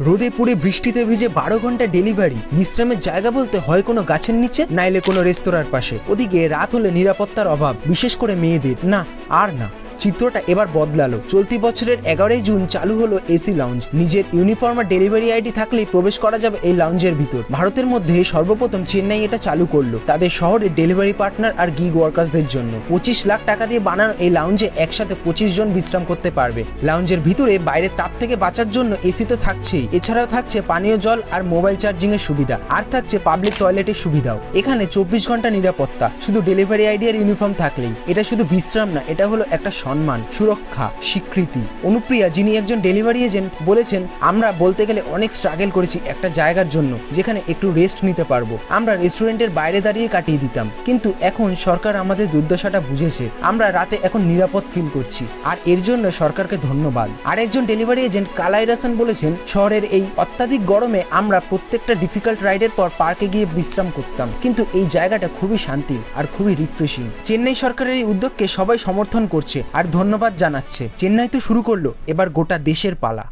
রোদে পুড়ে বৃষ্টিতে ভিজে বারো ঘণ্টা ডেলিভারি বিশ্রামের জায়গা বলতে হয় কোনো গাছের নিচে, নাইলে কোনো রেস্তোরাঁর পাশে। ওদিকে রাত হলে নিরাপত্তার অভাব, বিশেষ করে মেয়েদের। না, আর না। চিত্রটা এবার বদলালো। চলতি বছরের এগারোই জুন চালু হলো এসি লাউঞ্জ নিজের ইউনিফর্ম আর ডেলিভারি আইডি থাকলেই প্রবেশ করা যাবে এই লাউঞ্জের ভিতর। ভারতের মধ্যে সর্বপ্রথম চেন্নাই এটা চালু করল, তাদের শহরে ডেলিভারি পার্টনার আর গিগ ওয়ার্কার্সদের জন্য। পঁচিশ লাখ টাকা দিয়ে বানানো এই লাউঞ্জে একসাথে পঁচিশ জন বিশ্রাম করতে পারবে। লাউঞ্জের ভিতরে বাইরের তাপ থেকে বাঁচার জন্য এসি তো থাকছেই। এছাড়াও থাকছে পানীয় জল আর মোবাইল চার্জিং এর সুবিধা। আর থাকছে পাবলিক টয়লেটের সুবিধাও। এখানে চব্বিশ ঘণ্টা নিরাপত্তা। শুধু ডেলিভারি আইডি আর ইউনিফর্ম থাকলেই। এটা শুধু বিশ্রাম না, এটা হলো একটা সম্মান, সুরক্ষা, স্বীকৃতি। অনুপ্রিয়া, যিনি একজন ডেলিভারি এজেন্ট, বলেছেন, আমরা বলতে গেলে অনেক স্ট্রাগল করেছি একটা জায়গার জন্য, যেখানে একটু রেস্ট নিতে পারব। আমরা রেস্টুরেন্টের বাইরে দাঁড়িয়ে কাটিয়ে দিতাম। কিন্তু এখন সরকার আমাদের দুর্দশাটা বুঝেছে। আমরা রাতে এখন নিরাপদ ফিল করছি। আর এর জন্য সরকারকে ধন্যবাদ। আর একজন ডেলিভারি এজেন্ট কালাই রাসান বলেছেন, শহরের এই অত্যাধিক গরমে আমরা প্রত্যেকটা ডিফিকাল্ট রাইডের পর পার্কে গিয়ে বিশ্রাম করতাম। কিন্তু এই জায়গাটা খুবই শান্তি আর খুবই রিফ্রেশিং চেন্নাই সরকারের এই উদ্যোগকে সবাই সমর্থন করছে। আর ধন্যবাদ জানাচ্ছে। চেন্নাই তো শুরু করল এবার গোটা দেশের পালা।